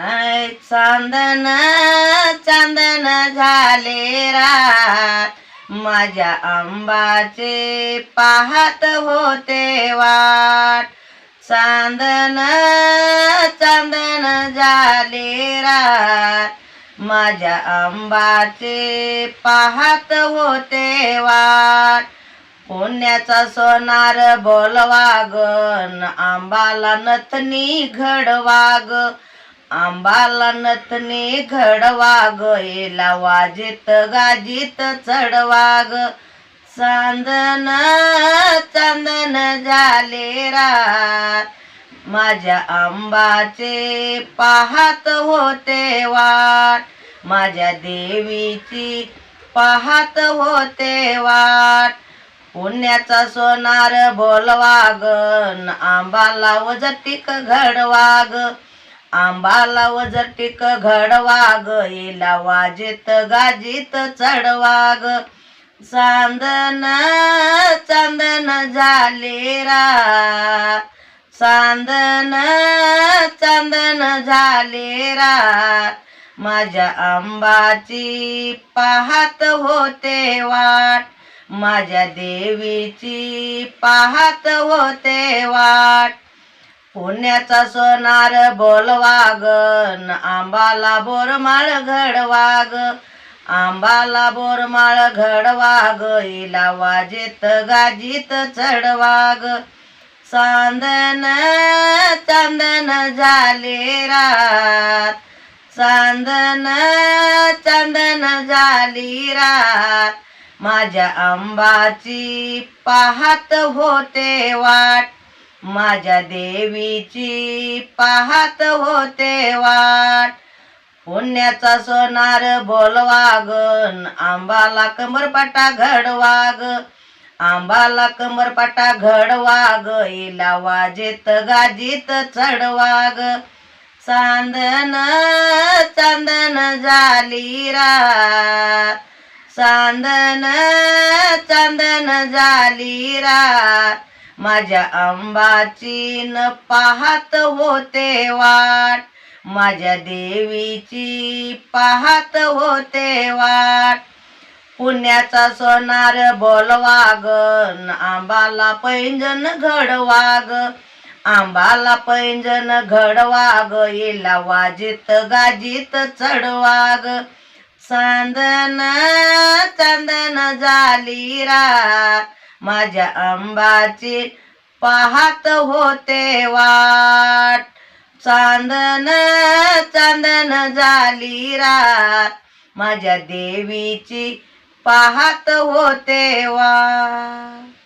I चांदन चांदन झाले रात. माझ्या आंबाचे पाहत होते वाट. चांदन चांदन झाले रात. माझ्या आंबाचे पाहत होते वाट. पुण्याचा सोनार बोलवाग आंबाला नथनी घडवाग. आंबाला नथनी घडवाग येला वाजित गाजित चढवाग चांदन चांदन झाले रात. माझ्या आंबाचे पाहत होते वाट. माझ्या देवीची पाहत होते वाट. पुण्याचा सोनार बोलवाग आंबाला वजटिक घडवाग आंबाला वजटिक घडवाग येला वाजेत गाजीत चढवाग चांदन चांदन झाले रा. चांदन चांदन झाले रा. माझ्या आंबाची पाहत होते वाट. माझ्या देवीची पाहत होते वाट. पुण्याचा सोनार बोलवागन आंबाला बोरमाळ घडवाग. आंबाला बोरमाळ घडवाग इला वाजेत गाजीत चढवाग. चांदन चांदन झाले रात. चांदन चांदन झाली रात. माझ्या आंबाची पाहत होते वाट. माझ्या देवीची पाहत होते वाट. पुण्याचा सोनार बोलवागन आंबाला कमरपाटा घडवाग. आंबाला कमरपाटा घडवाग इला वाजेत गाजीत चढवाग. चांदन चांदन झाली रा. चांदन चांदन झाली रा. माझ्या आंबाची न पाहत होते वाट. माझ्या देवीची पाहत होते वाट. पुण्याचा सोनार बोलवाग आंबाला पैंजन घडवाग. आंबाला पैंजन घडवाग येला वाजित गाजित चढवाग. चांदन चांदन झाली रा माझ्या आंबाची पाहत होते वाट. चांदन चांदन झाली रात. माझ्या देवीची पाहत होते वाट.